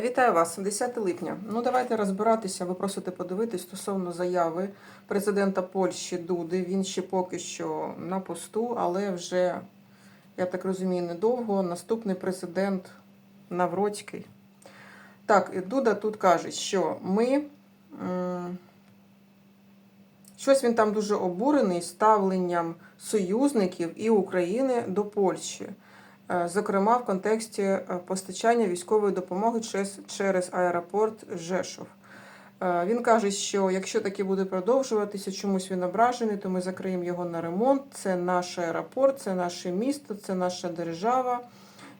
Вітаю вас, 10 липня. Ну давайте розбиратися. Ви просите подивитись стосовно заяви президента Польщі Дуди. Він ще поки що на посту, але вже, я так розумію, недовго. Наступний президент Навроцький. Так, Дуда тут каже, що ми. Щось він там дуже обурений ставленням союзників і України до Польщі. Е, зокрема в контексті е, постачання військової допомоги через, через аеропорт Жешов. Е, Він каже, що якщо таке буде продовжуватися, чомусь він ображений, то ми закриємо його на ремонт. Це наш аеропорт, це наше місто, це наша держава.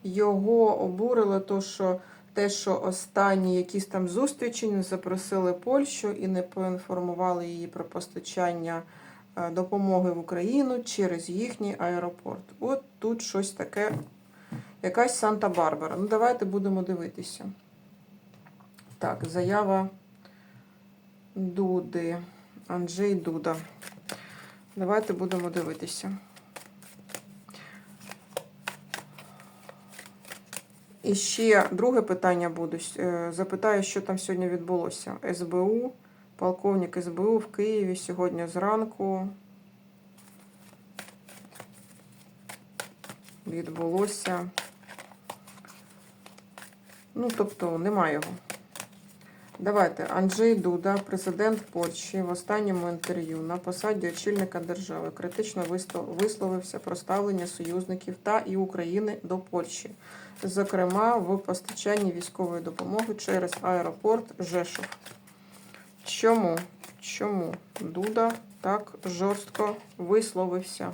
Його обурило то, що те, що останні якісь там зустрічі запросили Польщу і не поінформували її про постачання допомоги в Україну через їхній аеропорт. От тут щось таке, якась Санта-Барбара. Ну, давайте будемо дивитися. Так, заява Дуди. Анджей Дуда. Давайте будемо дивитися. І ще друге питання буду. Е, Запитаю, що там сьогодні відбулося. СБУ, полковник СБУ в Києві сьогодні зранку. Відбулося. Ну, тобто, немає його. Давайте. Анджей Дуда, президент Польщі, в останньому інтерв'ю на посаді очільника держави критично висловився про ставлення союзників та і України до Польщі, зокрема в постачанні військової допомоги через аеропорт Жешов. Чому? Чому Дуда так жорстко висловився?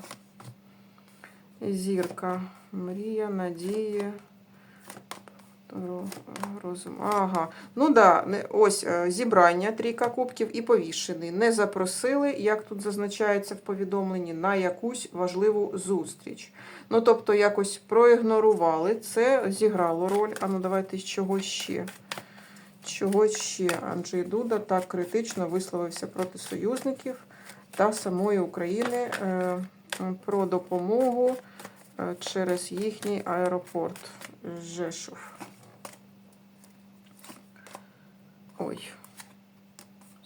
Зірка, мрія, надії. Ро- Розум. Ага. Ну да, ось е, зібрання трійка кубків і повішений. Не запросили, як тут зазначається в повідомленні, на якусь важливу зустріч. Ну, тобто, якось проігнорували. Це зіграло роль. А ну давайте чого ще. Чого ще Анджей Дуда так критично висловився проти союзників та самої України е, про допомогу е, через їхній аеропорт Жешов. Ой.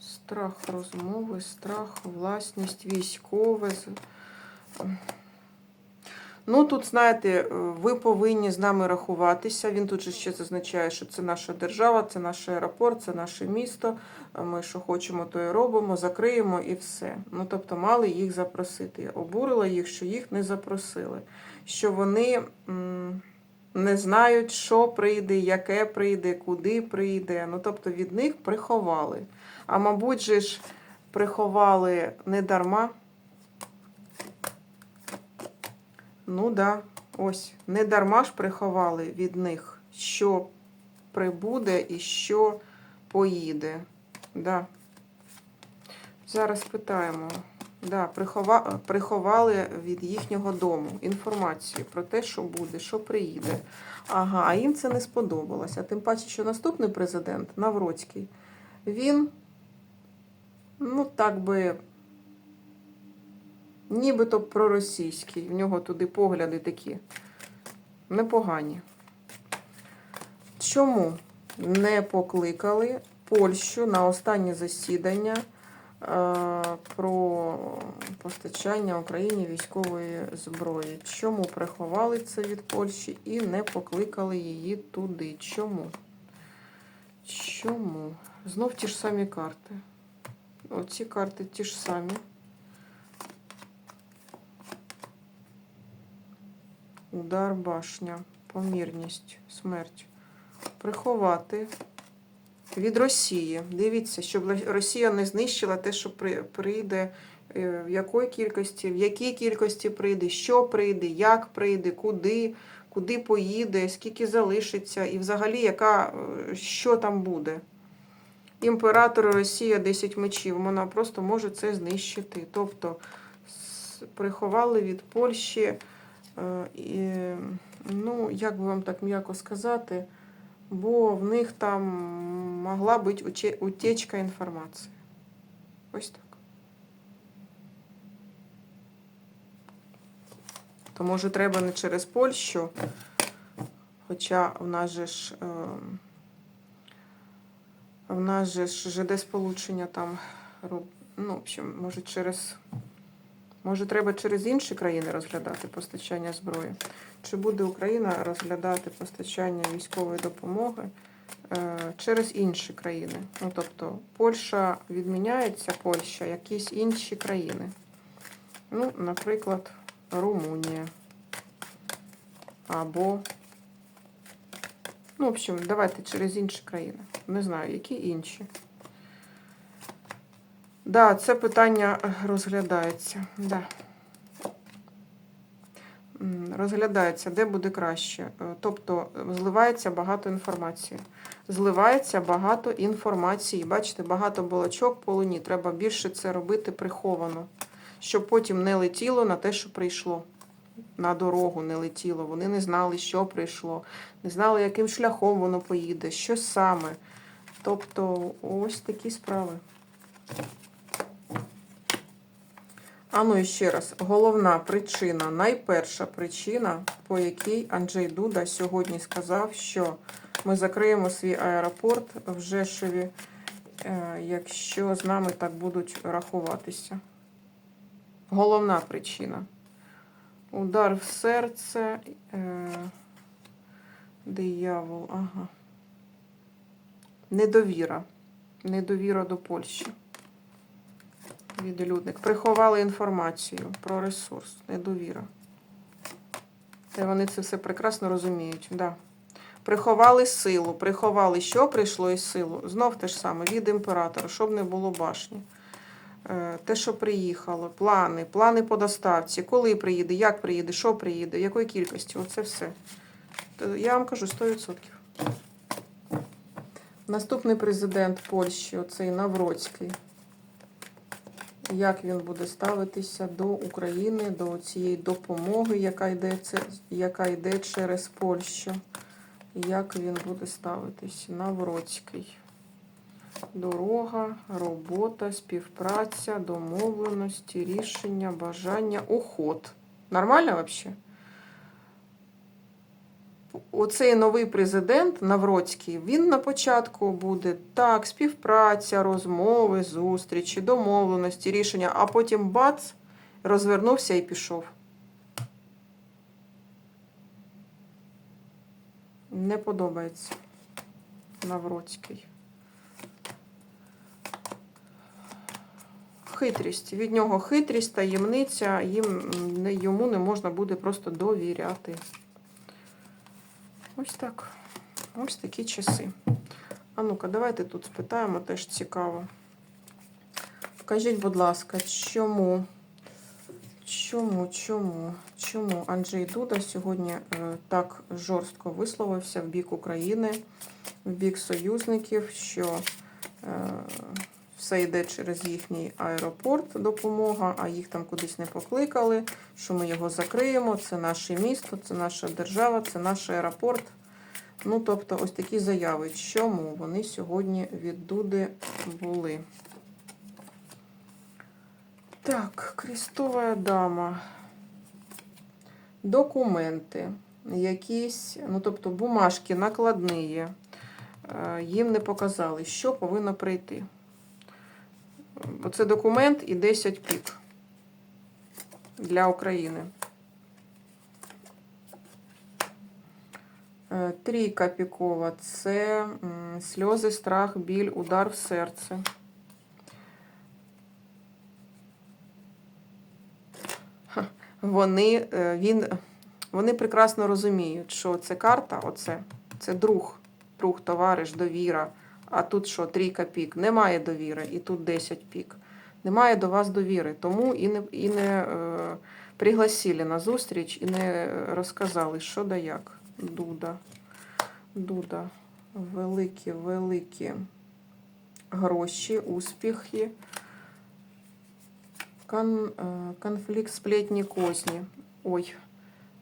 Страх розмови, страх, власність, військове. Ну, тут, знаєте, е, ви повинні з нами рахуватися. Він тут же ще зазначає, що це наша держава, це наш аеропорт, це наше місто. Ми що хочемо, то і робимо, закриємо і все. Ну, тобто, мали їх запросити. Обурила їх, що їх не запросили. Що вони м, не знають, що прийде, яке прийде, куди прийде. Ну, тобто, від них приховали. А мабуть, же ж приховали не дарма. Ну да, ось. Не дарма ж приховали від них, що прибуде і що поїде. Да. Зараз питаємо. Да, прихова... Приховали від їхнього дому інформацію про те, що буде, що приїде. Ага, а їм це не сподобалося. Тим паче, що наступний президент Навроцький, він, ну так би, нібито проросійський. В нього туди погляди такі непогані. Чому не покликали Польщу на останнє засідання про постачання Україні військової зброї? Чому приховали це від Польщі і не покликали її туди? Чому? Чому? Знов ті ж самі карти. Оці карти ті ж самі. Удар башня, помірність, смерть. Приховати від Росії. Дивіться, щоб Росія не знищила те, що прийде, е, в якої кількості, в якій кількості прийде, що прийде, як прийде, куди, куди поїде, скільки залишиться, і взагалі, яка, е, що там буде. Імператор Росія 10 мечів, вона просто може це знищити. Тобто приховали від Польщі. Е, ну, як би вам так м'яко сказати, бо в них там могла бути утечка інформації. Ось так. То може треба не через Польщу, хоча в нас же ж е, В нас же ж ЖД сполучення там, ну, в общем, може через. Може, треба через інші країни розглядати постачання зброї? Чи буде Україна розглядати постачання військової допомоги е, через інші країни? Ну, тобто, Польща відміняється, Польща, якісь інші країни. Ну, наприклад, Румунія. Або. Ну, в общем, давайте через інші країни. Не знаю, які інші. Да, це питання розглядається. Да. Розглядається, де буде краще. Е, Тобто е, зливається багато інформації. Зливається багато інформації. Бачите, багато балачок по луні. Треба більше це робити приховано, щоб потім не летіло на те, що прийшло. На дорогу не летіло. Вони не знали, що прийшло, не знали, яким шляхом воно поїде, що саме. Тобто, ось такі справи. А ну і ще раз, головна причина, найперша причина, по якій Анджей Дуда сьогодні сказав, що ми закриємо свій аеропорт в Жешеві, е, якщо з нами так будуть рахуватися. Головна причина. Удар в серце. Е, диявол, ага. Недовіра. Недовіра до Польщі. Відлюдник. Приховали інформацію про ресурс, недовіра. Та вони це все прекрасно розуміють. Да. Приховали силу, приховали, що прийшло із силу. Знов те ж саме, від імператора, щоб не було башні. Е, Те, що приїхало, плани, плани по доставці, коли приїде, як приїде, що приїде, якої кількості, оце все. Я вам кажу 100%. Наступний президент Польщі, оцей Навроцький як він буде ставитися до України, до цієї допомоги, яка йде, яка йде через Польщу. Як він буде ставитись? Навроцький. Дорога, робота, співпраця, домовленості, рішення, бажання, уход. Нормально взагалі? Оцей новий президент Навроцький, він на початку буде так, співпраця, розмови, зустрічі, домовленості, рішення, а потім бац, розвернувся і пішов. Не подобається Навроцький. Хитрість. Від нього хитрість, таємниця, їм, йому не можна буде просто довіряти. Ось так. Ось такі часи. А ну-ка, давайте тут спитаємо, теж цікаво. Скажіть, будь ласка, чому? Чому, чому, чому Анджей Дуда сьогодні е, так жорстко висловився в бік України, в бік союзників, що е, все йде через їхній аеропорт допомога, а їх там кудись не покликали, що ми його закриємо, це наше місто, це наша держава, це наш аеропорт. Ну, тобто, ось такі заяви. Чому вони сьогодні від Дуди були? Так, Крістова дама. Документи, якісь, ну, тобто бумажки накладні, е, їм не показали, що повинно прийти. Оце документ і 10 пік для України. Е, Трійка пікова це сльози, страх, біль, удар в серце. Вони, е, він, вони прекрасно розуміють, що це карта, оце, це друг, друг, товариш, довіра. А тут що, трійка пік. Немає довіри, і тут 10 пік. Немає до вас довіри. Тому і не, і не е, пригласили на зустріч, і не розказали, що да як. Дуда. Дуда. Великі, великі гроші, успіхи. Кон, е, конфлікт, сплетні козні. Ой,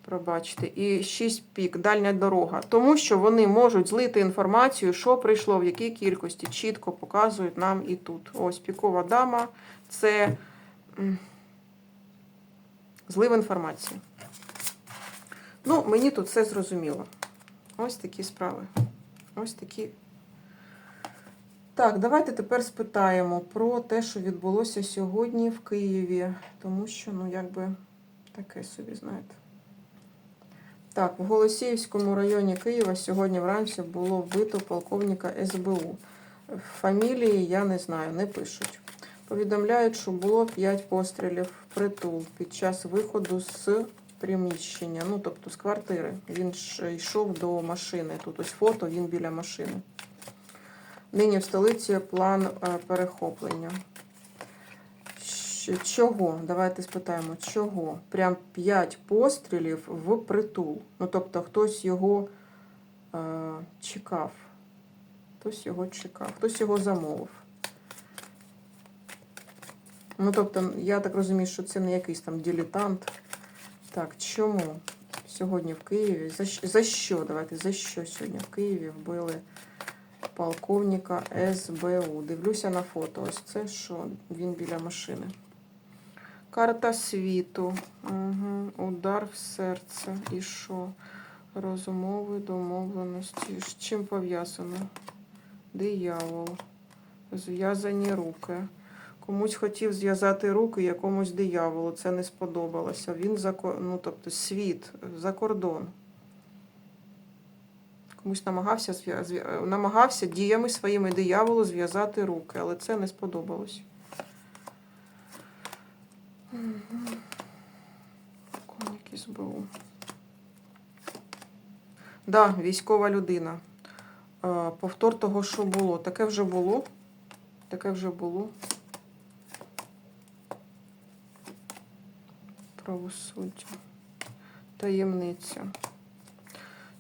пробачте. І 6 пік, дальня дорога. Тому що вони можуть злити інформацію, що прийшло, в якій кількості. Чітко показують нам і тут. Ось пікова дама це злив інформації. Ну, мені тут все зрозуміло. Ось такі справи. Ось такі Так, давайте тепер спитаємо про те, що відбулося сьогодні в Києві, тому що, ну, якби таке собі, знаєте. Так, в Голосіївському районі Києва сьогодні вранці було вбито полковника СБУ. Фамілії я не знаю, не пишуть. Повідомляють, що було 5 пострілів в притул під час виходу з приміщення, ну тобто з квартири. Він ж йшов до машини. Тут ось фото, він біля машини. Нині в столиці план е, перехоплення. Чого? Давайте спитаємо, чого? Прям 5 пострілів в притул. Ну, тобто хтось його е, чекав. Хтось його чекав, хтось його замовив. Ну, тобто, я так розумію, що це не якийсь там дилетант. Так, чому сьогодні в Києві? За, за що? Давайте, за що сьогодні в Києві вбили полковника СБУ? Дивлюся на фото. Ось це, що він біля машини. Карта світу. Угу. Удар в серце. І що? Розумови, домовленості. З чим пов'язано? Диявол. Зв'язані руки. Комусь хотів зв'язати руки якомусь дияволу. Це не сподобалося. Він за ну, тобто світ за кордон. Комусь намагався, намагався діями своїми дияволу зв'язати руки, але це не сподобалось. Мгм. Полковник СБУ. Да, військова людина. Е, Повтор того, що було. Таке вже було. Таке вже було. Правосуддя. Таємниця.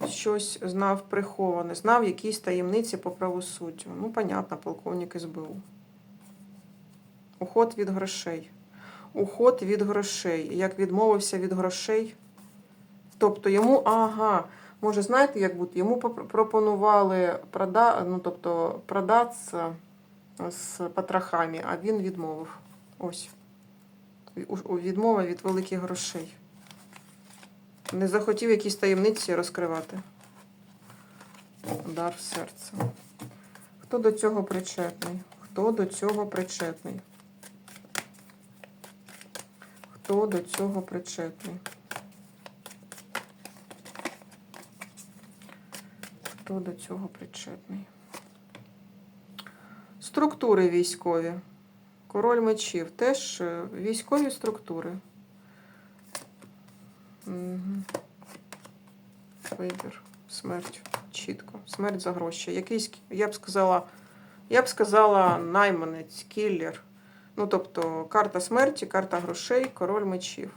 Щось знав приховане. Знав якісь таємниці по правосуддю. Ну, понятно, полковник СБУ. Уход від грошей. Уход від грошей. Як відмовився від грошей. Тобто йому, ага, може, знаєте, як бути? Йому пропонували прода, ну, тобто, продатися з потрохами, а він відмовив. Ось. Відмова від великих грошей. Не захотів якісь таємниці розкривати. Удар в серце. Хто до цього причетний? Хто до цього причетний? Хто до цього причетний? Хто до цього причетний? Структури військові. Король мечів. Теж е, військові структури. Мгм. Вибір. Смерть. Чітко. Смерть за гроші. Якийсь, я б сказала, я б сказала, найманець, кіллер. Ну, тобто, карта смерті, карта грошей, король мечів.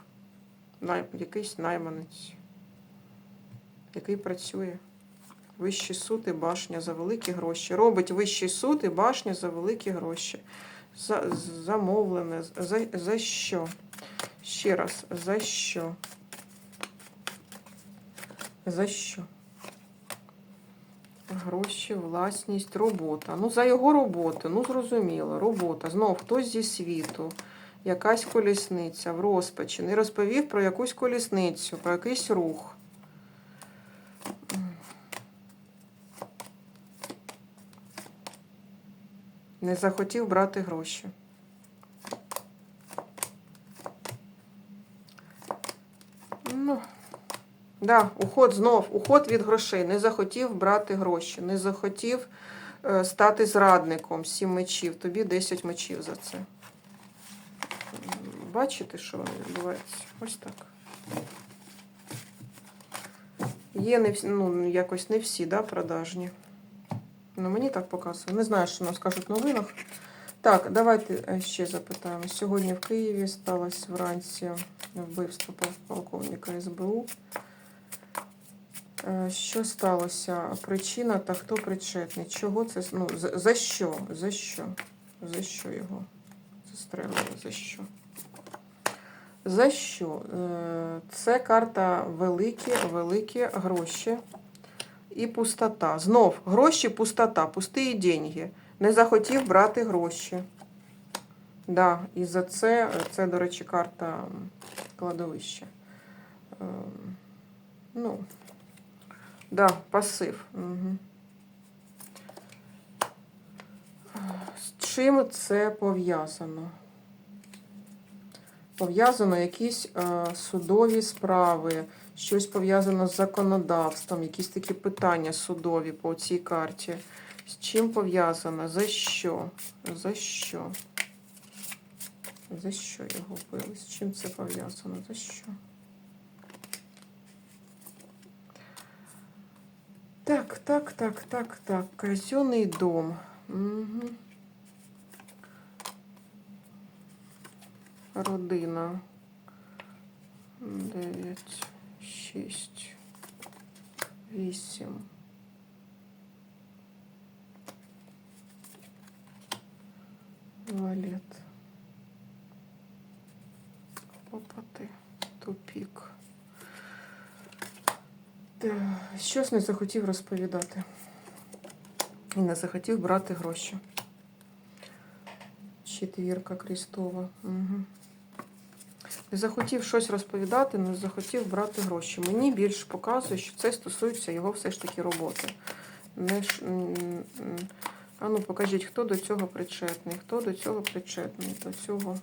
Най, якийсь найманець, який працює. Вищий суд і башня за великі гроші. Робить вищий суд і башня за великі гроші. За, замовлене. За, за що? Ще раз, за що? За що? Гроші, власність, робота. Ну, за його роботу, ну зрозуміло, робота. Знов хтось зі світу, якась колісниця в розпачі. Не розповів про якусь колісницю, про якийсь рух. Не захотів брати гроші. Ну, да, уход знов, уход від грошей. Не захотів брати гроші, не захотів е, стати зрадником. Сім мечів. Тобі 10 мечів за це. Бачите, що відбувається? Ось так. Є не всі, ну, якось не всі, да, продажні. Ну, мені так показує. Не знаю, що нам скажуть в новинах. Так, давайте е, ще запитаємо. Сьогодні в Києві сталося вранці вбивство полковника СБУ. Е, Що сталося? Причина та хто причетний? Чого це? Ну, за, за що? За що? За що його застрелили? За що? За що? Е, Це карта великі, великі гроші і пустота. Знов гроші, пустота, пусті деньги. Не захотів брати гроші. Да, і за це, це, до речі, карта кладовища. Ем, Ну, да, пасив. Угу. З чим це пов'язано? Пов'язано якісь е, судові справи, щось пов'язано з законодавством, якісь такі питання судові по цій карті. З чим пов'язано? За що? За що? За що його били? З чим це пов'язано? За що? Так, так, так, так, так. Казенний дом. Угу. Родина. Дев'ять, шість, вісім. Валет. Лопати. Тупік. Щось не захотів розповідати. І не захотів брати гроші. Четвірка Крістова. Угу. Не захотів щось розповідати, не захотів брати гроші. Мені більше показує, що це стосується його все ж таки роботи. Не м. а ну покажіть, хто до цього причетний, хто до цього причетний, до цього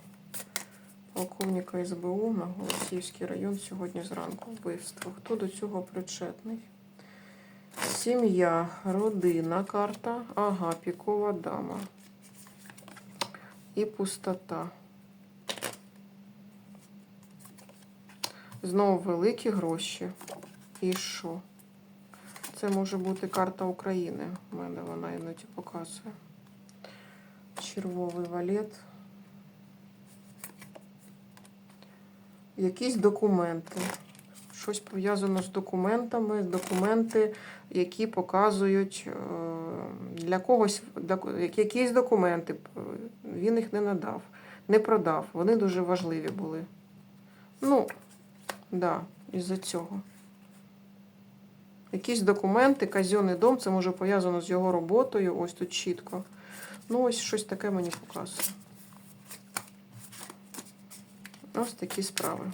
полковника СБУ на Голосіївський район сьогодні зранку вбивство. Хто до цього причетний? Сім'я, родина, карта, ага, пікова дама. І пустота. Знову великі гроші. І що? Це може бути карта України. У мене вона іноді показує. Червовий валет. Якісь документи. Щось пов'язано з документами, документи, які показують е, для когось якісь документи. Він їх не надав, не продав. Вони дуже важливі були. Ну, да, із-за цього. Якісь документи, казенний дом, це може пов'язано з його роботою. Ось тут чітко. Ну, ось щось таке мені показує. Ось такі справи.